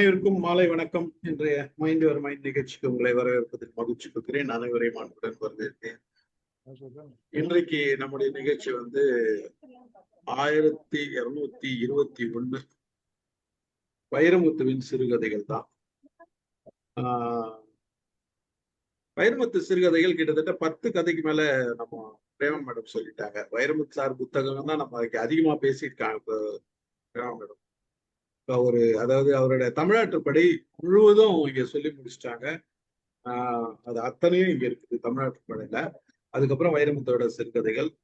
அனைவருக்கும் மாலை வணக்கம். இன்றைய மைண்ட் யுவர் மைண்ட் நிகழ்ச்சிக்கு உங்களை வரவேற்பதில் மகிழ்ச்சி கொள்கிறேன். அனைவரையும் அன்புடன் வரவேற்கிறேன். இன்றைக்கு நம்முடைய நிகழ்ச்சி வந்து ஆயிரத்தி இருநூத்தி இருபத்தி ஒண்ணு வைரமுத்துவின் சிறுகதைகள் தான். ஆஹ் வைரமுத்து சிறுகதைகள் கிட்டத்தட்ட பத்து கதைக்கு மேல நம்ம பிரேம மேடம் சொல்லிட்டாங்க. வைரமுத்து சார் புத்தகம் தான் நம்ம அதுக்கு அதிகமா பேசியிருக்காங்க. இப்போ பிரேம மேடம். ஒரு அதாவது அவருடைய தமிழ்நாட்டுப்படி முழுவதும் இங்க சொல்லி முடிச்சிட்டாங்க. ஆஹ் அது அத்தனையும் இங்க இருக்குது தமிழ்நாட்டுப்படையில அதுக்கப்புறம் வைரமுத்தோட சிறுகதைகள்.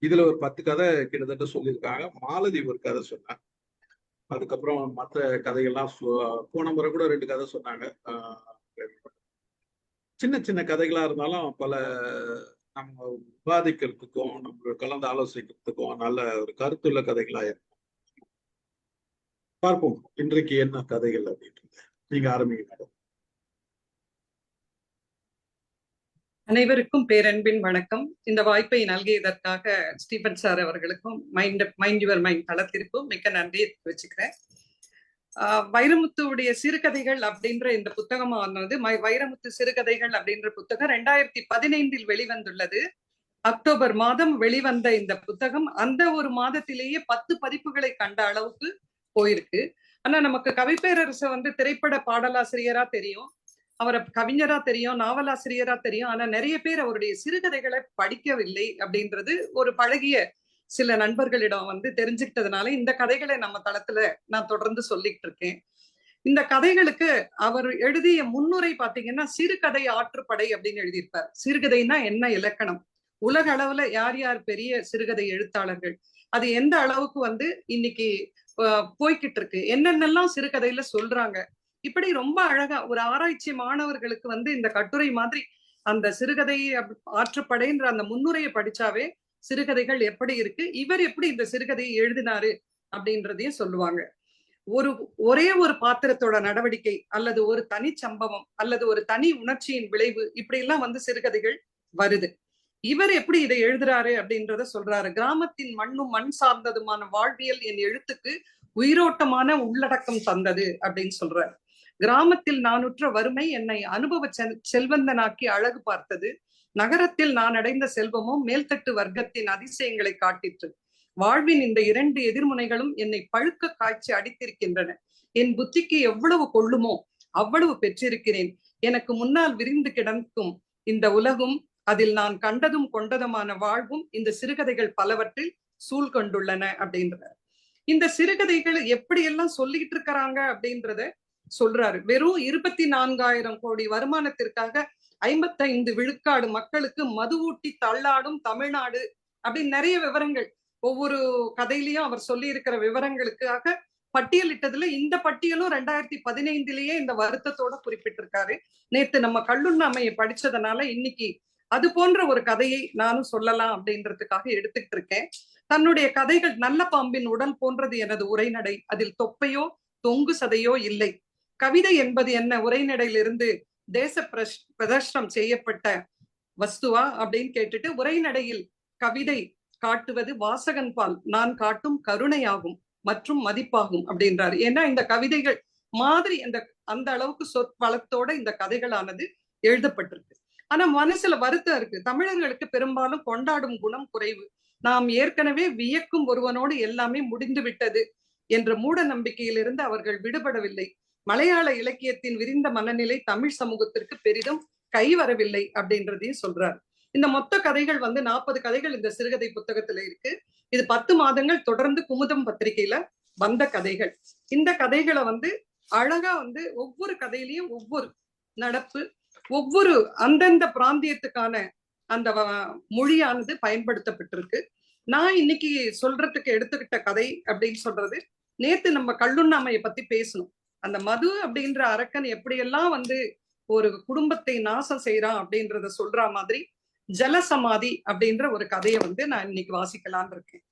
இதுல ஒரு பத்து கதை கிட்டத்தட்ட சொல்லியிருக்காங்க. மாலதி ஒரு கதை சொன்னாங்க. அதுக்கப்புறம் மற்ற கதைகள்லாம் போன முறை கூட ரெண்டு கதை சொன்னாங்க. ஆஹ் சின்ன சின்ன கதைகளா இருந்தாலும் பல நம்ம விவாதிக்கிறதுக்கும் நம்ம கலந்து ஆலோசிக்கிறதுக்கும் நல்ல ஒரு கருத்துள்ள கதைகளா இருக்கும். பார்ப்போம். இன்றைக்கு என்ன கதைகள் அப்படின்றது. நீங்க ஆரம்பிங்க மேடம். அனைவருக்கும் பேரன்பின் வணக்கம். இந்த வாய்ப்பை நல்கியதற்காக ஸ்டீபன் சார் அவர்களுக்கும் மைண்ட் மைண்ட் யுவர் மைண்ட் தளத்திற்கும் மிக்க நன்றியை வச்சுக்கிறேன் வைரமுத்துவுடைய சிறுகதைகள் அப்படின்ற இந்த புத்தகமானது மை- வைரமுத்து சிறுகதைகள் அப்படின்ற புத்தகம் ரெண்டாயிரத்தி பதினைந்தில் வெளிவந்துள்ளது. அக்டோபர் மாதம் வெளிவந்த இந்த புத்தகம் அந்த ஒரு மாதத்திலேயே பத்து பதிப்புகளை கண்ட அளவுக்கு போயிருக்கு. ஆனா நமக்கு கவிப்பேரரச வந்து திரைப்பட பாடலாசிரியரா தெரியும். அவரை கவிஞரா தெரியும் நாவலாசிரியரா தெரியும். ஆனா நிறைய பேர் அவருடைய சிறுகதைகளை படிக்கவில்லை அப்படின்றது ஒரு பழகிய சில நண்பர்களிடம் வந்து தெரிஞ்சுக்கிட்டதுனால இந்த கதைகளை நம்ம தளத்துல நான் தொடர்ந்து சொல்லிட்டு இருக்கேன். இந்த கதைகளுக்கு அவர் எழுதிய முன்னுரை பாத்தீங்கன்னா சிறுகதை ஆற்றுப்படை அப்படின்னு எழுதியிருப்பார். சிறுகதைன்னா என்ன இலக்கணம்? உலக அளவுல யார் யார் பெரிய சிறுகதை எழுத்தாளர்கள்? அது எந்த அளவுக்கு வந்து இன்னைக்கு போய்கிட்டு இருக்கு என்னென்னலாம் சிறுகதையில சொல்றாங்க? இப்படி ரொம்ப அழகா ஒரு ஆராய்ச்சி மாணவர்களுக்கு வந்து இந்த கட்டுரை மாதிரி அந்த சிறுகதை ஆற்றுப்படைன்ற அந்த முன்னுரையை படிச்சாவே சிறுகதைகள் எப்படி இருக்கு? இவர் எப்படி இந்த சிறுகதையை எழுதினாரு? அப்படின்றதையும் சொல்லுவாங்க. ஒரு ஒரே ஒரு பாத்திரத்தோட நடவடிக்கை அல்லது ஒரு தனி சம்பவம் அல்லது ஒரு தனி உணர்ச்சியின் விளைவு இப்படி எல்லாம் வந்து சிறுகதைகள் வருது. இவர் எப்படி இதை எழுதுறாரு அப்படின்றத சொல்றாரு. கிராமத்தின் மண்ணும் மண் சார்ந்ததுமான வாழ்வியல் என் எழுத்துக்கு உயிரோட்டமான உள்ளடக்கம் தந்தது அப்படின்னு சொல்றாரு. கிராமத்தில் நானுற்ற வறுமை என்னை அனுபவ செல்- செல்வந்தனாக்கி அழகு பார்த்தது. நகரத்தில் நான் அடைந்த செல்வமும் மேல்தட்டு வர்க்கத்தின் அதிசயங்களை காட்டிற்று. வாழ்வின் இந்த இரண்டு எதிர்முனைகளும் என்னை பழுக்க காய்ச்சி அடித்திருக்கின்றன. என் புத்திக்கு எவ்வளவு கொள்ளுமோ அவ்வளவு பெற்றிருக்கிறேன். எனக்கு முன்னால் விரிந்து கிடக்கும் இந்த உலகும் அதில் நான் கண்டதும் கொண்டதுமான வாழ்வும் இந்த சிறுகதைகள் பலவற்றில் சூழ் கொண்டுள்ளன அப்படின்றார் இந்த சிறுகதைகள் எப்படியெல்லாம் சொல்லிட்டு இருக்கிறாங்க அப்படின்றத சொல்றாரு. வெறும் இருபத்தி நான்காயிரம் கோடி வருமானத்திற்காக ஐம்பத்தைந்து விழுக்காடு மக்களுக்கு மது ஊட்டி தள்ளாடும் தமிழ்நாடு அப்படின்னு நிறைய விவரங்கள். ஒவ்வொரு கதையிலயும் அவர் சொல்லி இருக்கிற விவரங்களுக்காக பட்டியலிட்டதுல இந்த பட்டியலும் ரெண்டாயிரத்தி பதினைந்திலேயே இந்த வருத்தத்தோட குறிப்பிட்டிருக்காரு. நேத்து நம்ம கல்லுண்ணாமையை படிச்சதுனால இன்னைக்கு அது போன்ற ஒரு கதையை நானும் சொல்லலாம் அப்படின்றதுக்காக எடுத்துக்கிட்டு இருக்கேன். தன்னுடைய கதைகள் நல்ல பாம்பின் உடல் போன்றது எனது உரைநடை. அதில் தொப்பையோ தொங்கு சதையோ இல்லை. கவிதை என்பது என்ன? உரைநடையிலிருந்து தேச பிரஷ் பிரதர்ஷனம் செய்யப்பட்ட வஸ்துவா? அப்படின்னு கேட்டுட்டு உரைநடையில் கவிதை காட்டுவது வாசகன் பால். நான் காட்டும் கருணையாகும் மற்றும் மதிப்பாகும் அப்படின்றாரு. ஏன்னா இந்த கவிதைகள் மாதிரி அந்த அந்த அளவுக்கு சொற்வளத்தோட இந்த கதைகளானது எழுதப்பட்டிருக்கு. ஆனா மனசுல வருத்தம் இருக்கு. தமிழர்களுக்கு பெரும்பாலும் கொண்டாடும் குணம் குறைவு. நாம் ஏற்கனவே வியக்கும் ஒருவனோடு எல்லாமே முடிந்து விட்டது என்ற மூட நம்பிக்கையிலிருந்து அவர்கள் விடுபடவில்லை. மலையாள இலக்கியத்தின் விரிந்த மனநிலை தமிழ் சமூகத்திற்கு பெரிதும் கைவரவில்லை அப்படின்றதையும் சொல்றாரு. இந்த மொத்த கதைகள் வந்து நாற்பது கதைகள் இந்த சிறுகதை புத்தகத்துல இருக்கு. இது பத்து மாதங்கள் தொடர்ந்து குமுதம் பத்திரிகையில வந்த கதைகள். இந்த கதைகளை வந்து அழகா வந்து ஒவ்வொரு கதையிலையும் ஒவ்வொரு நடப்பு ஒவ்வொரு அந்தந்த பிராந்தியத்துக்கான அந்த வ- மொழியானது பயன்படுத்தப்பட்டிருக்கு. நான் இன்னைக்கு சொல்றதுக்கு எடுத்துக்கிட்ட கதை அப்படின்னு சொல்றது நேத்து நம்ம கல்லுண்ணாமையை பத்தி பேசணும். அந்த மது அப்படின்ற அரக்கன் எப்படியெல்லாம் வந்து ஒரு குடும்பத்தை நாசம் செய்யறான் அப்படின்றத சொல்ற மாதிரி ஜலசமாதி அப்படின்ற ஒரு கதையை வந்து நான் இன்னைக்கு வாசிக்கலாம்னு இருக்கேன்.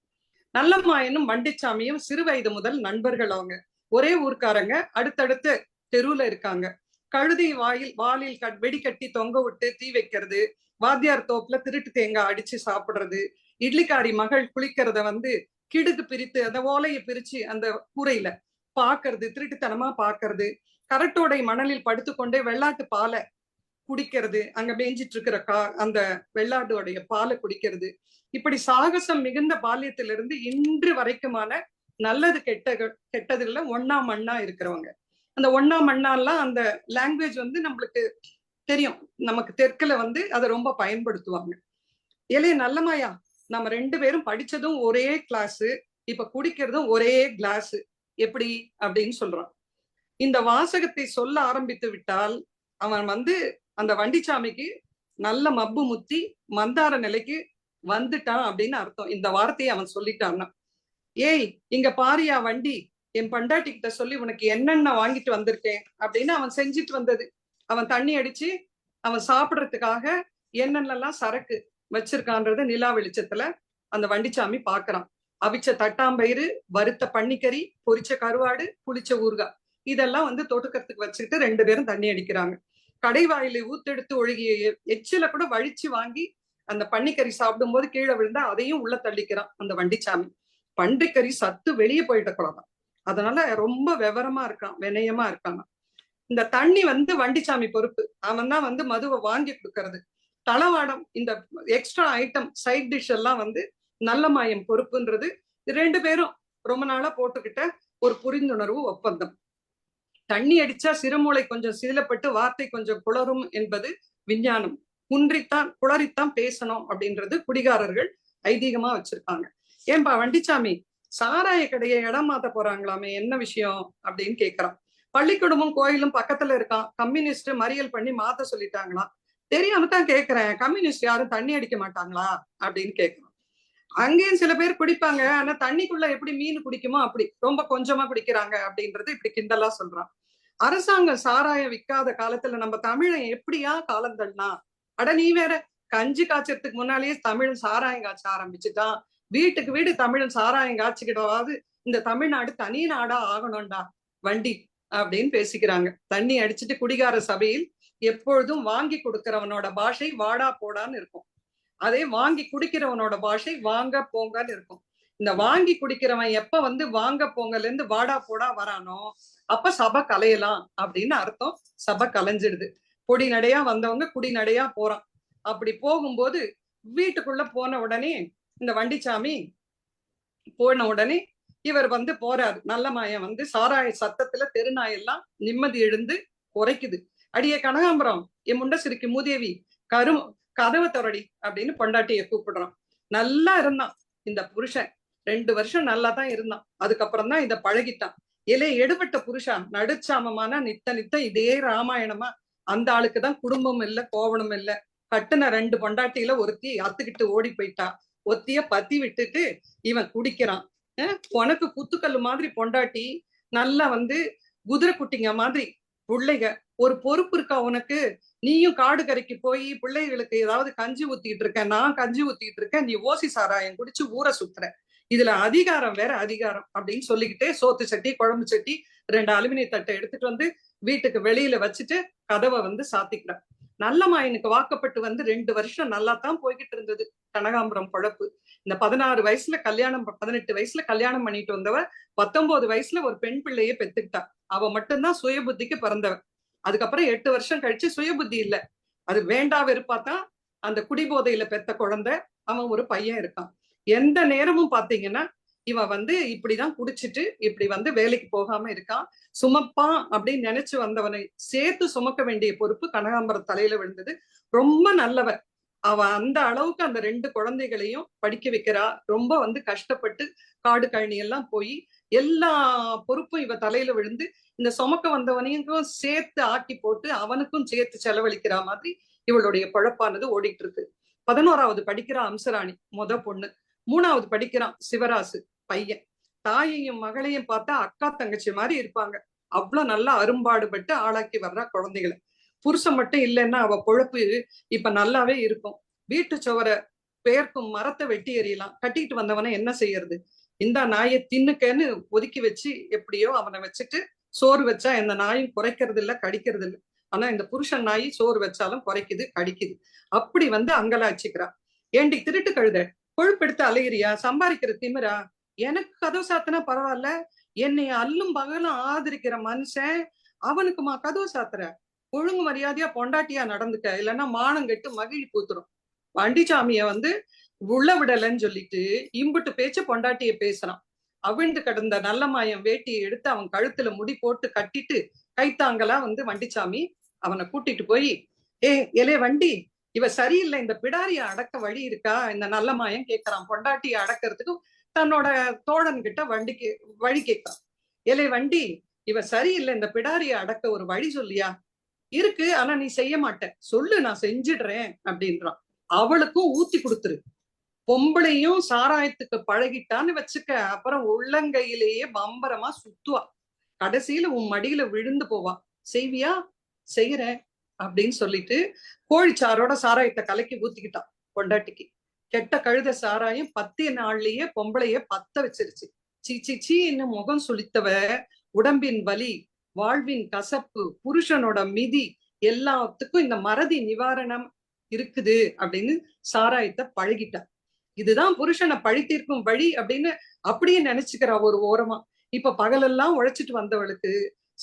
நல்லம்மாயனும் வண்டிச்சாமியும் சிறு வயது முதல் நண்பர்கள் அவங்க. ஒரே ஊர்க்காரங்க அடுத்தடுத்து தெருவுல இருக்காங்க. கழுதை வாயில் வாலில் கட் வெடி கட்டி தொங்க விட்டு தீ வைக்கிறது வாத்தியார் தோப்புல திருட்டு தேங்காய் அடிச்சு சாப்பிடுறது இட்லிக்காரி மகள் குளிக்கிறத வந்து கிடுகு பிரித்து அந்த ஓலையை பிரிச்சு அந்த கூரையில பாக்குறது திருட்டுத்தனமா பாக்குறது கரட்டோடை மணலில் படுத்துக்கொண்டே வெள்ளாட்டு பாலை குடிக்கிறது அங்க மேய்ஞ்சிட்டு இருக்கிற கா அந்த வெள்ளாட்டோடைய பாலை குடிக்கிறது. இப்படி சாகசம் மிகுந்த பால்யத்திலிருந்து இன்று வரைக்குமான நல்லது கெட்ட கெட்டதுல ஒன்னா மண்ணா இருக்கிறவங்க. அந்த ஒன்னா மண்ணாலாம் அந்த லாங்குவேஜ் வந்து நம்மளுக்கு தெரியும். நமக்கு தெற்குல வந்து அதை ரொம்ப பயன்படுத்துவாங்க. ஏலே நல்லமாயா நம்ம ரெண்டு பேரும் படிச்சதும் ஒரே கிளாஸ் இப்ப குடிக்கிறதும் ஒரே கிளாஸ் எப்படி? அப்படின்னு சொல்றான். இந்த வாசகத்தை சொல்ல ஆரம்பித்து விட்டால் அவன் வந்து அந்த வண்டிச்சாமிக்கு நல்ல மப்பு முத்தி மந்தார நிலைக்கு வந்துட்டான் அப்படின்னு அர்த்தம். இந்த வார்த்தையை அவன் சொல்லிட்டான்னா. ஏய் இங்க பாரியா வண்டி என் பண்டாட்டி கிட்ட சொல்லி உனக்கு என்னென்ன வாங்கிட்டு வந்திருக்கேன்? அப்படின்னு அவன் செஞ்சுட்டு வந்தது. அவன் தண்ணி அடிச்சு அவன் சாப்பிடறதுக்காக என்னென்னலாம் சரக்கு வச்சிருக்கான்றத நிலா வெளிச்சத்துல அந்த வண்டிச்சாமி பாக்குறான். அவிச்ச தட்டாம்பயிறு வறுத்த பன்னிக்கறி பொரிச்ச கருவாடு புளிச்ச ஊறுகாய். இதெல்லாம் வந்து தொட்டுக்கிறதுக்கு வச்சுக்கிட்டு ரெண்டு பேரும் தண்ணி அடிக்கிறாங்க. கடைவாயில ஊத்தெடுத்து ஒழுகிய எச்சில கூட வழிச்சு வாங்கி அந்த பன்னிக்கறி சாப்பிடும்போது கீழே விழுந்தா அதையும் உள்ள தள்ளிக்கிறான் அந்த வண்டிச்சாமி. பன்றிக்கறி சத்து வெளியே போயிட்ட கூடாதான் அதனால ரொம்ப விவரமா இருக்கான் வினயமா இருக்காங்க இந்த தண்ணி வந்து வண்டிச்சாமி பொறுப்பு. அவன் தான் வந்து மதுவை வாங்கி கொடுக்கறது. தளவாடம் இந்த எக்ஸ்ட்ரா ஐட்டம் சைட் டிஷ் எல்லாம் வந்து நல்ல மாயம் பொறுப்புன்றது ரெண்டு பேரும் ரொம்ப நாளா போட்டுக்கிட்ட ஒரு புரிந்துணர்வு ஒப்பந்தம். தண்ணி அடிச்சா சிறுமூளை கொஞ்சம் சீலப்பட்டு வார்த்தை கொஞ்சம் குளரும் என்பது விஞ்ஞானம். குன்றித்தான் குளறித்தான் பேசணும் அப்படின்றது குடிகாரர்கள் ஐதீகமா வச்சிருக்காங்க. ஏன்பா வண்டிச்சாமி? சாராய கடையை இடம் மாத்த போறாங்களாமே என்ன விஷயம்? அப்படின்னு கேக்குறான். பள்ளிக்கூடமும் கோயிலும் பக்கத்துல இருக்கான். கம்யூனிஸ்ட் மறியல் பண்ணி மாத்த சொல்லிட்டாங்களாம் தெரியாம தான் கேக்குறேன். கம்யூனிஸ்ட் யாரும் தண்ணி அடிக்க மாட்டாங்களா? அப்படின்னு கேக்குறான். அங்கேயும் சில பேர் குடிப்பாங்க. ஆனா தண்ணிக்குள்ள எப்படி மீன் குடிக்குமோ அப்படி. ரொம்ப கொஞ்சமா குடிக்கிறாங்க அப்படின்றது இப்படி கிண்டலா சொல்றான். அரசாங்கம் சாராயம் விற்காத காலத்துல நம்ம தமிழன் எப்படியா காலம் அட நீ வேற கஞ்சி காய்ச்சறதுக்கு முன்னாலேயே தமிழ் சாராயம் காய்ச்ச ஆரம்பிச்சுட்டான். வீட்டுக்கு வீடு தமிழன் சாராயம் காய்ச்சிக்கிட்டவாது இந்த தமிழ்நாடு தனி நாடா ஆகணும்டா வண்டி அப்படின்னு பேசிக்கிறாங்க. தண்ணி அடிச்சிட்டு குடிகார சபையில் எப்பொழுதும் வாங்கி கொடுக்கிறவனோட பாஷை வாடா போடான்னு இருக்கும். அதே வாங்கி குடிக்கிறவனோட பாஷை வாங்க போங்கன்னு இருக்கும். இந்த வாங்கி குடிக்கிறவன் எப்ப வந்து வாங்க போங்கல இருந்து வாடா போடா வரானோ அப்ப சபை கலையலாம் அப்படின்னு அர்த்தம். சபை கலைஞ்சிடுது. பொடி நடையா வந்தவங்க குடி நடையா போறான். அப்படி போகும்போது வீட்டுக்குள்ள போன உடனே இந்த வண்டிச்சாமி போன உடனே இவர் வந்து போறாரு. நல்ல மாயம் வந்து சாராய சத்தத்துல தெருநாயெல்லாம் நிம்மதி எழுந்து குறைக்குது அடியே கனகாம்பரம் என் முண்டசிரிக்கு மூதேவி கரு கதவை தொடடி அப்படின்னு பொண்டாட்டிய கூப்பிடுறான். நல்லா இருந்தான் இந்த புருஷன். ரெண்டு வருஷம் நல்லா தான் இருந்தான். அதுக்கப்புறம் தான் இதை பழகிட்டான். இலே எடுபட்ட புருஷா நடுச்சாமமான நித்த நித்த இதே ராமாயணமா. அந்த ஆளுக்கு தான் குடும்பம் இல்ல கோவணம் இல்ல. கட்டுன ரெண்டு பொண்டாட்டியில ஒருத்தி அத்துக்கிட்டு ஓடி போயிட்டா. ஒத்திய பத்தி விட்டுட்டு இவன் குடிக்கிறான். உனக்கு குத்துக்கல்லு மாதிரி பொண்டாட்டி நல்லா வந்து குதிரை குட்டிங்க மாதிரி பிள்ளைங்க ஒரு பொறுப்பு இருக்கா உனக்கு? நீயும் காடு கரைக்கு போய் பிள்ளைகளுக்கு ஏதாவது கஞ்சி ஊத்திக்கிட்டு இருக்க நான் கஞ்சி ஊத்திக்கிட்டு இருக்கேன் நீ ஓசி சாராயம் குடிச்சு ஊரை சுத்துற. இதுல அதிகாரம் வேற அதிகாரம் அப்படின்னு சொல்லிக்கிட்டே சோத்து சட்டி குழம்பு சட்டி ரெண்டு அலுமினிய தட்டை எடுத்துட்டு வந்து வீட்டுக்கு வெளியில வச்சுட்டு கதவை வந்து சாத்திக்கிறான் நல்ல மாயனுக்கு வாக்கப்பட்டு வந்து ரெண்டு வருஷம் நல்லா தான் போய்கிட்டு இருந்தது. கனகாம்பரம் பொழப்பு இந்த பதினாறு வயசுல கல்யாணம் பதினெட்டு வயசுல கல்யாணம் பண்ணிட்டு வந்தவ பத்தொன்பது வயசுல ஒரு பெண் பிள்ளைய பெத்துக்கிட்டா. அவ மட்டும்தான் சுய புத்திக்கு பிறந்தவ. அதுக்கப்புறம் எட்டு வருஷம் கழிச்சு சுய புத்தி இல்ல. அது வேண்டா வெறுப்பா தான் அந்த குடிபோதையில பெத்த குழந்தை அவன் ஒரு பையன் இருக்கான். எந்த நேரமும் பாத்தீங்கன்னா இவன் வந்து இப்படிதான் குடிச்சிட்டு இப்படி வந்து வேலைக்கு போகாம இருக்கான் சுமப்பான் அப்படின்னு நினைச்சு வந்தவனை சேர்த்து சுமக்க வேண்டிய பொறுப்பு கனகாம்பரம் தலையில விழுந்தது. ரொம்ப நல்லவர் அவ அந்த அளவுக்கு அந்த ரெண்டு குழந்தைகளையும் படிக்க வைக்கிறா. ரொம்ப வந்து கஷ்டப்பட்டு காடு கழனி எல்லாம் போய் எல்லா பொறுப்பும் இவ தலையில விழுந்து இந்த சுமக்க வந்தவனையும் சேர்த்து ஆக்கி போட்டு அவனுக்கும் சேர்த்து செலவழிக்கிற மாதிரி இவளுடைய குழப்பானது ஓடிட்டு இருக்கு. பதினோராவது படிக்கிறா அம்சராணி முத பொண்ணு. மூணாவது படிக்கிறான் சிவராசு. பையன். தாயையும் மகளையும் பார்த்தா அக்கா தங்கச்சி மாதிரி இருப்பாங்க. அவ்வளவு நல்லா அரும்பாடுபட்டு ஆளாக்கி வர்றா குழந்தைகளை. புருஷன் மட்டும் இல்லைன்னா அவ பொழப்பு இப்ப நல்லாவே இருக்கும். வீட்டு சுவரை பேர்க்கும் மரத்தை வெட்டி எறியலாம். கட்டிட்டு வந்தவனை என்ன செய்யறது? இந்த நாயை தின்னுக்கன்னு ஒதுக்கி வச்சு எப்படியோ அவனை வச்சுட்டு சோறு வச்சா இந்த நாயும் குறைக்கிறது இல்லை கடிக்கிறது இல்ல ஆனா இந்த புருஷன் நாய் சோறு வச்சாலும் குறைக்குது கடிக்குது. அப்படி வந்து அங்கலாச்சிக்கிறான் ஏண்டி திருட்டு கழுத கொழுப்பெடுத்து அலையிறியா? சம்பாதிக்கிற திமிரா? எனக்கு கதவு சாத்தினா பரவாயில்ல. என்னை அல்லும் பகலும் ஆதரிக்கிற மனுஷன் அவனுக்குமா கதவு சாத்துற? ஒழுங்கு மரியாதையா பொண்டாட்டியா நடந்துக்க. இல்லைன்னா மானம் கெட்டு மகிழ் பூத்துரும். வண்டிச்சாமிய வந்து உள்ள விடலைன்னு சொல்லிட்டு இம்புட்டு பேச்சு பொண்டாட்டிய பேசுறான். அவிழ்ந்து கிடந்த நல்ல மாயம் வேட்டியை எடுத்து அவன் கழுத்துல முடி போட்டு கட்டிட்டு கைத்தாங்கலா வந்து வண்டிச்சாமி அவனை கூட்டிட்டு போய் ஏ எலே வண்டி இவ சரியில்லை. இந்த பிடாரிய அடக்க வழி இருக்கா? இந்த நல்ல மாயம் கேட்கறான் பொண்டாட்டிய அடக்கிறதுக்கு தன்னோட தோழன் கிட்ட வண்டிக்கு வழி கேட்கான் எலே வண்டி இவ சரியில்லை இந்த பிடாரிய அடக்க ஒரு வழி சொல்லியா? இருக்கு ஆனா நீ செய்ய மாட்ட. சொல்லு நான் செஞ்சிடுறேன் அப்படின்றான். அவளுக்கும் ஊத்தி கொடுத்துரு. பொம்பளையும் சாராயத்துக்கு பழகிட்டான்னு வச்சுக்க அப்புறம் உள்ளங்கையிலேயே பம்பரமா சுத்துவா. கடைசியில உன் மடியில விழுந்து போவா. செய்வியா? செய்யறேன் அப்படின்னு சொல்லிட்டு கோழிச்சாரோட சாராயத்தை கலக்கி ஊத்திக்கிட்டான் பொண்டாட்டிக்கு. கெட்ட கழுத சாராயம் பத்திய நாள்லயே பொம்பளைய பத்த வச்சிருச்சு. சீ சீ சீ முகம் சுளித்தவ உடம்பின் வலி வாழ்வின் கசப்பு புருஷனோட மிதி எல்லாத்துக்கும் இந்த மறதி நிவாரணம் இருக்குது அப்படின்னு சாராயத்தை பழகிட்டா. இதுதான் புருஷனை பழி தீர்க்கும் வழி அப்படின்னு அப்படியே நினைச்சுக்கிறா ஒரு ஓரமா. இப்ப பகலெல்லாம் உழைச்சிட்டு வந்தவளுக்கு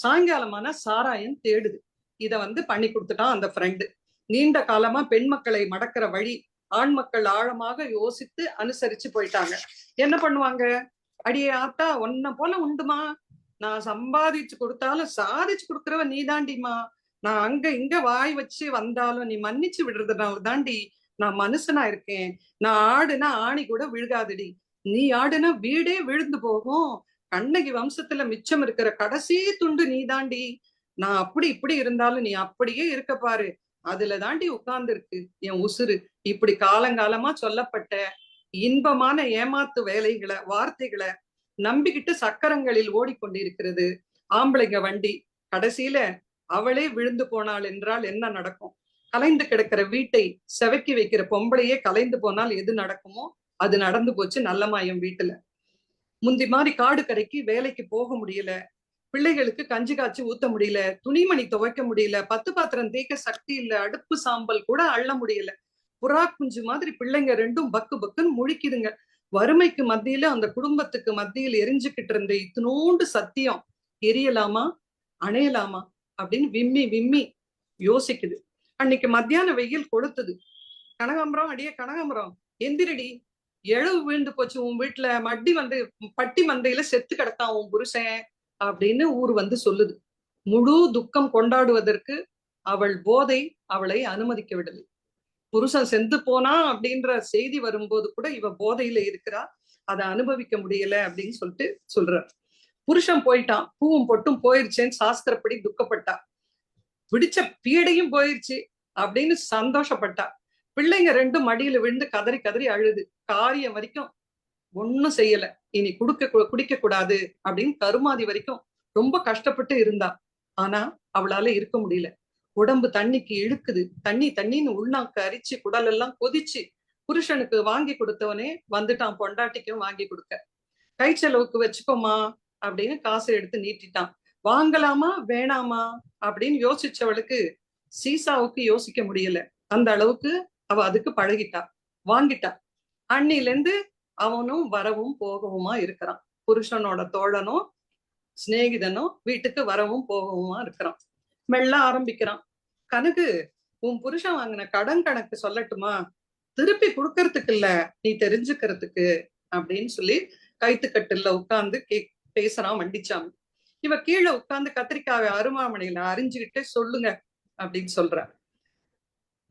சாயங்காலமான சாராயம் தேடுது. இத வந்து பண்ணி கொடுத்துட்டான் அந்த ஃப்ரெண்டு நீண்ட காலமா பெண் மக்களை மடக்கிற வழி ஆண் மக்கள் ஆழமாக யோசித்து அனுசரிச்சு போயிட்டாங்க. என்ன பண்ணுவாங்க? அடியே ஆத்தா உன்ன போல உண்டுமா? நான் சம்பாதிச்சு கொடுத்தாலும் சாதிச்சு கொடுக்கறவ நீ தாண்டிமா நான் அங்க இங்க வாய் வச்சு வந்தாலும் நீ மன்னிச்சு விடுறதுனால தாண்டி நான் மனுஷனா இருக்கேன். நான் ஆடுனா ஆணி கூட விழுகாதடி. நீ ஆடுனா வீடே விழுந்து போகும். கண்ணகி வம்சத்துல மிச்சம் இருக்கிற கடைசி துண்டு நீ தாண்டி நான் அப்படி இப்படி இருந்தாலும் நீ அப்படியே இருக்க பாரு. அதுல தாண்டி உட்கார்ந்து இருக்கு என் உசுறு. இப்படி காலங்காலமா சொல்லப்பட்ட இன்பமான ஏமாத்து வேலைகளை வார்த்தைகளை நம்பிக்கிட்டு சக்கரங்களில் ஓடிக்கொண்டிருக்கிறது. ஆம்பளைங்க வண்டி கடைசியில அவளே விழுந்து போனாள் என்றால் என்ன நடக்கும்? கலைந்து கிடக்கிற வீட்டை செவக்கி வைக்கிற பொம்பளையே கலைந்து போனால் எது நடக்குமோ அது நடந்து போச்சு நல்லமா என் வீட்டுல. முந்தி மாதிரி காடு கரைக்கு வேலைக்கு போக முடியல. பிள்ளைகளுக்கு கஞ்சி காய்ச்சி ஊத்த முடியல. துணிமணி துவைக்க முடியல. பத்து பாத்திரம் தேய்க்க சக்தி இல்ல. அடுப்பு சாம்பல் கூட அள்ள முடியல. புறா குஞ்சு மாதிரி பிள்ளைங்க ரெண்டும் பக்கு பக்குன்னு முழிக்குதுங்க. வறுமைக்கு மத்தியில அந்த குடும்பத்துக்கு மத்தியில் எரிஞ்சுக்கிட்டு இருந்த இத்தினோண்டு சத்தியம் எரியலாமா? அணையலாமா? அப்படின்னு விம்மி விம்மி யோசிக்குது. அன்னைக்கு மத்தியான வெயில் கொளுத்துது. கனகாம்பரம் அடியே கனகாம்பரம். எந்திரடி எழவு வீழ்ந்து போச்சு. உன் வீட்டுல மட்டி வந்து பட்டி மந்தையில செத்து கிடத்தான் உன் புருஷன் அப்படின்னு ஊர் வந்து சொல்லுது. முழு துக்கம் கொண்டாடுவதற்கு அவள் போதை அவளை அனுமதிக்கவிடலை. புருஷன் செந்து போனா அப்படின்ற செய்தி வரும்போது கூட இவ போதையில இருக்கிறா. அதை அனுபவிக்க முடியல அப்படின்னு சொல்லிட்டு சொல்றார். புருஷன் போயிட்டான். பூவும் பொட்டும் போயிருச்சேன்னு சாஸ்திரப்படி துக்கப்பட்டா. பிடிச்ச பீடையும் போயிருச்சு அப்படின்னு சந்தோஷப்பட்டா. பிள்ளைங்க ரெண்டு மடியில விழுந்து கதறி கதறி அழுது. காரியம் வரைக்கும் ஒன்னும் செய்யல. இனி குடுக்க குடிக்க கூடாது அப்படின்னு கருமாதி வரைக்கும் ரொம்ப கஷ்டப்பட்டு இருந்தா. ஆனா அவளால இருக்க முடியல. உடம்பு தண்ணிக்கு இழுக்குது. தண்ணி தண்ணின்னு உள்நாக்க அரிச்சு குடல் எல்லாம் கொதிச்சு புருஷனுக்கு வாங்கி கொடுத்தவனே வந்துட்டான் பொண்டாட்டிக்கும் வாங்கி கொடுக்க. கை செலவுக்கு வச்சுக்கோமா அப்படின்னு காசு எடுத்து நீட்டிட்டான். வாங்கலாமா வேணாமா அப்படின்னு யோசிச்சவளுக்கு சீசாவுக்கு யோசிக்க முடியல. அந்த அளவுக்கு அவ அதுக்கு பழகிட்டா வாங்கிட்டா. அன்னில இருந்து அவனும் வரவும் போகவுமா இருக்கிறான். புருஷனோட தோழனும் சிநேகிதனும் வீட்டுக்கு வரவும் போகவுமா இருக்கிறான். மெல்ல ஆரம்பிக்கிறான். கணக்கு உன் புருஷன் வாங்கின கடன் கணக்கு சொல்லட்டுமா? திருப்பி கொடுக்கறதுக்கு இல்ல நீ தெரிஞ்சுக்கிறதுக்கு அப்படின்னு சொல்லி கைத்துக்கட்டுல உட்கார்ந்து கே பேசுறான் வண்டிச்சாமி. இவ கீழே உட்கார்ந்து கத்திரிக்காவை அருமாமனையில அறிஞ்சுக்கிட்டே சொல்லுங்க அப்படின்னு சொல்ற.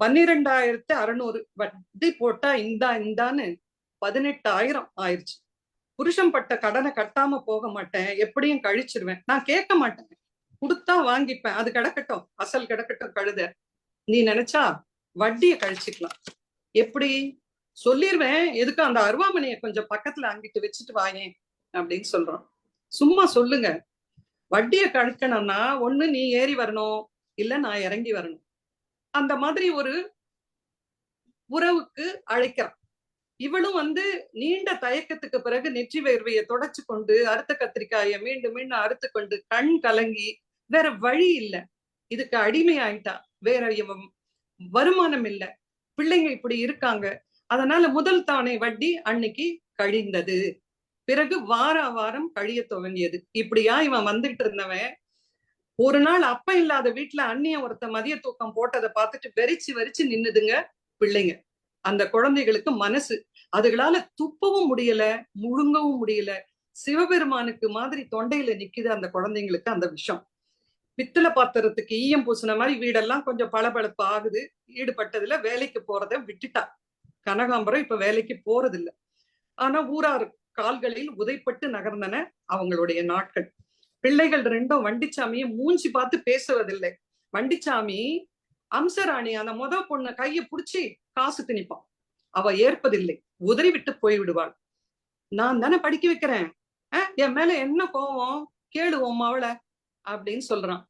பன்னிரெண்டாயிரத்து அறுநூறு வட்டி போட்டா இந்தா இந்தான்னு பதினெட்டாயிரம் ஆயிடுச்சு புருஷன் பட்ட கடனை கட்டாம போக மாட்டேன் எப்படியும் கழிச்சிருவேன். நான் கேட்க மாட்டேன். கொடுத்தா வாங்கிப்பேன். அது கிடக்கட்டும். அசல் கிடக்கட்டும் கழுத. நீ நினைச்சா வட்டியை கழிச்சுக்கலாம். எப்படி? சொல்லிடுவேன் எதுக்கு அந்த அருவாமனைய கொஞ்சம் பக்கத்துல அங்கிட்டு வச்சுட்டு வாயேன் அப்படின்னு சொல்றான். சும்மா சொல்லுங்க. வட்டியை கழிக்கணும்னா ஒண்ணு நீ ஏறி வரணும். இல்ல நான் இறங்கி வரணும். அந்த மாதிரி ஒரு உறவுக்கு அழைக்கிறான். இவளும் வந்து நீண்ட தயக்கத்துக்கு பிறகு நெற்றி வேர்வையை தொடச்சு கொண்டு அறுத்த கத்திரிக்காயை மீண்டும் மீண்டும் அறுத்து கொண்டு கண் கலங்கி வேற வழி இல்ல. இதுக்கு அடிமை ஆயிட்டா வேற இவன் வருமானம் இல்ல. பிள்ளைங்க இப்படி இருக்காங்க. அதனால முதல் தானே வட்டி அன்னைக்கு கழிந்தது. பிறகு வார வாரம் கழிய துவங்கியது. இப்படியா இவன் வந்துட்டு இருந்தவன்? ஒரு நாள் அப்ப இல்லாத வீட்டுல அண்ணிய ஒருத்த மதிய தூக்கம் போட்டதை பார்த்துட்டு வெறிச்சு வெறிச்சு நின்னுதுங்க பிள்ளைங்க. அந்த குழந்தைகளுக்கு மனசு. அதுகளால துப்பவும் முடியல முழுங்கவும் முடியல. சிவபெருமானுக்கு மாதிரி தொண்டையில நிக்குது அந்த குழந்தைங்களுக்கு அந்த விஷம். பித்தளை பாத்திரத்துக்கு ஈயம் பூசின மாதிரி வீடெல்லாம் கொஞ்சம் பளபளப்பு ஆகுது. ஈடுபட்டதுல வேலைக்கு போறத விட்டுட்டா. கனகாம்பரம் இப்ப வேலைக்கு போறதில்ல. ஆனா ஊரார் கால்களில் உதைப்பட்டு நகர்ந்தன அவங்களுடைய நாட்கள். பிள்ளைகள் ரெண்டும் வண்டிச்சாமியை மூஞ்சி பார்த்து பேசுவதில்லை. வண்டிச்சாமி அம்சராணி அந்த முத பொண்ணு கையை புடிச்சு காசு திணிப்பான். அவ ஏற்பதில்லை. உதறி விட்டு போய் விடுவாள். நான் தானே படிக்க வைக்கிறேன். அஹ், என் மேல என்ன கோவம்? கேளுவோம் அவளை அப்படின்னு சொல்றான்.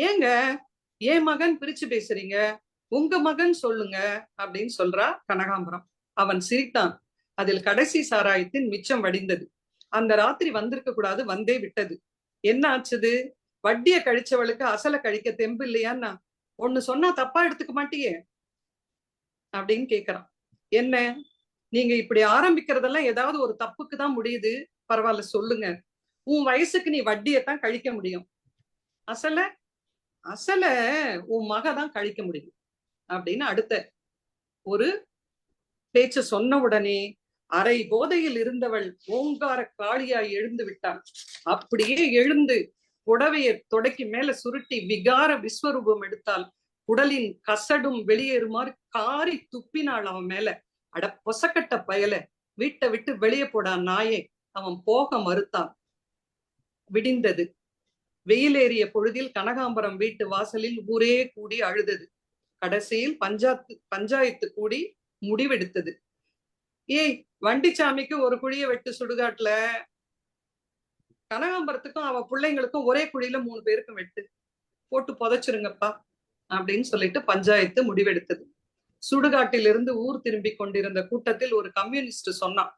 ஏங்க என் மகன் பிரிச்சு பேசுறீங்க? உங்க மகன் சொல்லுங்க அப்படின்னு சொல்றா கனகாம்பரம். அவன் சிரித்தான். அதில் கடைசி சாராயத்தின் மிச்சம் வடிந்தது. அந்த ராத்திரி வந்திருக்க கூடாது வந்தே விட்டது. என்ன ஆச்சுது? வட்டிய கழிச்சவளுக்கு அசல கழிக்க தெம்பு இல்லையான்னா? ஒண்ணு சொன்னா தப்பா எடுத்துக்க மாட்டியே? அப்படின்னு கேக்குறான். என்ன? நீங்க இப்படி ஆரம்பிக்கிறதெல்லாம் ஏதாவது ஒரு தப்புக்கு தான் முடியுது? பரவாயில்ல சொல்லுங்க. உன் வயசுக்கு நீ வட்டியத்தான் கழிக்க முடியும். அசல அசல உன் மக தான் கழிக்க முடியும். அப்படின்னு அடுத்த ஒரு பேச்ச சொன்ன உடனே அரை போதையில் இருந்தவள் ஓங்கார காளியாய் எழுந்து விட்டாள். அப்படியே எழுந்து புடவையை தொடக்கி மேல சுருட்டி விகார விஸ்வரூபம் எடுத்தால் உடலின் கசடும் வெளியேறுமாறு காரி துப்பினாள் அவன் மேல. அட பொசக்கட்ட பயல வீட்டை விட்டு வெளியே போடா நாயே அவன் போக மறுத்தான். விடிந்தது. வெயில் ஏறிய பொழுதில் கனகாம்பரம் வீட்டு வாசலில் ஊரே கூடி அழுதது. கடைசியில் பஞ்சாத்து பஞ்சாயத்து கூடி முடிவெடுத்தது. ஏய் வண்டிச்சாமிக்கு ஒரு குழிய வெட்டு சுடுகாட்டுல. கனகாம்பரத்துக்கும் அவ பிள்ளைங்களுக்கும் ஒரே குழியில மூணு பேருக்கும் வெட்டு. போட்டு புதைச்சிருங்கப்பா அப்படின்னு சொல்லிட்டு பஞ்சாயத்து முடிவெடுத்தது. சுடுகாட்டிலிருந்து ஊர் திரும்பி கொண்டிருந்த கூட்டத்தில் ஒரு கம்யூனிஸ்ட் சொன்னான்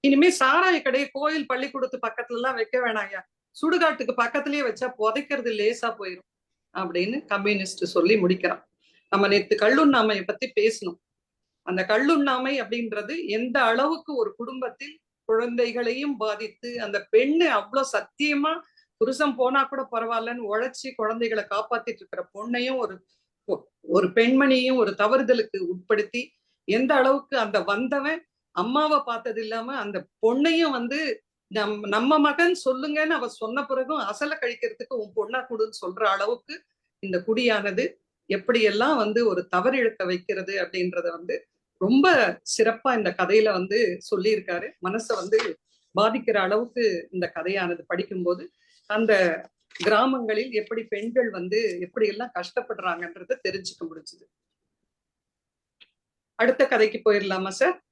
இனிமே சாராய கடையை கோயில் பள்ளிக்கூடத்து பக்கத்துல எல்லாம் வைக்க வேணாயா சுடுகாட்டுக்கு பக்கத்திலேயே வச்சா புதைக்கிறது லேசா போயிடும் அப்படின்னு கம்யூனிஸ்ட் சொல்லி முடிக்கிறான். நம்ம நேத்து கல்லுண்ணாமையை பத்தி பேசணும் அந்த கல்லுண்ணாமை அப்படின்றது எந்த அளவுக்கு ஒரு குடும்பத்தில் குழந்தைகளையும் பாதித்து அந்த பெண்ணு அவ்வளவு சத்தியமா புருஷன் போனா கூட பரவாயில்லன்னு உழைச்சி குழந்தைகளை காப்பாத்திட்டு இருக்கிற பொண்ணையும் ஒரு ஒரு பெண்மணியும் ஒரு தவறுதலுக்கு உட்படுத்தி எந்த அளவுக்கு அந்த வந்தவன் அம்மாவை பார்த்தது இல்லாம அந்த பொண்ணையும் வந்து நம் நம்ம மகன் சொல்லுங்கன்னு அவ சொன்ன பிறகும் அசலை கழிக்கிறதுக்கு உன் பொண்ணா கொடுன்னு சொல்ற அளவுக்கு இந்த குடியானது எப்படியெல்லாம் வந்து ஒரு தவறு தவறிழக்க வைக்கிறது அப்படின்றத வந்து ரொம்ப சிறப்பா இந்த கதையில வந்து சொல்லியிருக்காரு. மனசை வந்து பாதிக்கிற அளவுக்கு இந்த கதையானது படிக்கும்போது அந்த கிராமங்களில் எப்படி பெண்கள் வந்து எப்படி எல்லாம் கஷ்டப்படுறாங்கன்றத தெரிஞ்சுக்க முடிஞ்சது. அடுத்த கதைக்கு போயிடலாமா சார்?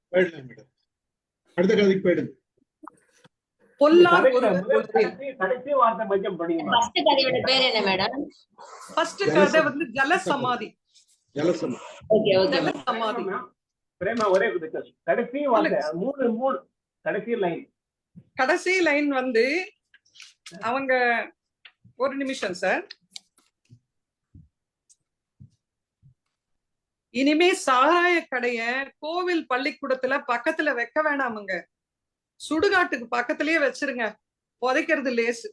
அடுத்த கதைக்கு போயிடுங்க. பொல்லார் கடைசி வார்த்தை கொஞ்சம் ஃபர்ஸ்ட் கதையோட பேர் என்ன மேடம் ஃபர்ஸ்ட் கதை வந்து ஜலசமாதி. ஜலசம். ஓகே ஓகே ஜலசமாதி. பிரேமா ஒரே கடைசி வார்த்தை மூணு மூணு. கடைசி லைன் கடைசி லைன் வந்து அவங்க ஒரு நிமிஷம் சார் இனிமே சாராய கடைய கோவில் பள்ளிக்கூடத்துல பக்கத்துல வைக்க வேணாமுங்க. சுடுகாட்டுக்கு பக்கத்திலேயே வச்சிருங்க. புதைக்கிறது லேசு.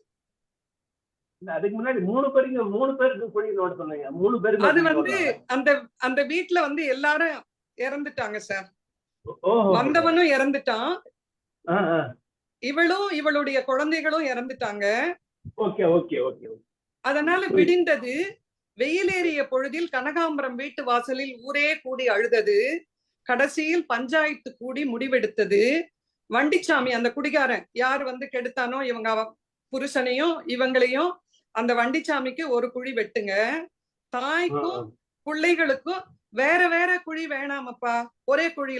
அதுக்கு முன்னாடி மூணு பேருக்கு மூணு பேருக்கு குழி நோட சொன்னீங்க மூணு பேருக்கு அது குழி வந்து நோண்டுறாங்க. அந்த அந்த வீட்ல வந்து எல்லாரும் இறந்துட்டாங்க சார். வந்தவனும் இறந்துட்டான். இவளும் இவளுடைய குழந்தைகளும் இறந்துட்டாங்க. ஓகே ஓகே ஓகே அதனால விடிந்தது. வெயிலேறிய பொழுதில் கனகாம்பரம் வீட்டு வாசலில் ஊரே கூடி அழுதது. கடைசியில் பஞ்சாயத்து கூடி முடிவெடுத்தது. வண்டிச்சாமி அந்த குடிகாரன் யார் வந்து கெடுத்தானோ இவங்க புருஷனையும் இவங்களையும் அந்த வண்டிச்சாமிக்கு ஒரு குழி வெட்டுங்க. தாய்க்கும் பிள்ளைகளுக்கும் வேற வேற குழி வேணாமப்பா. ஒரே குழி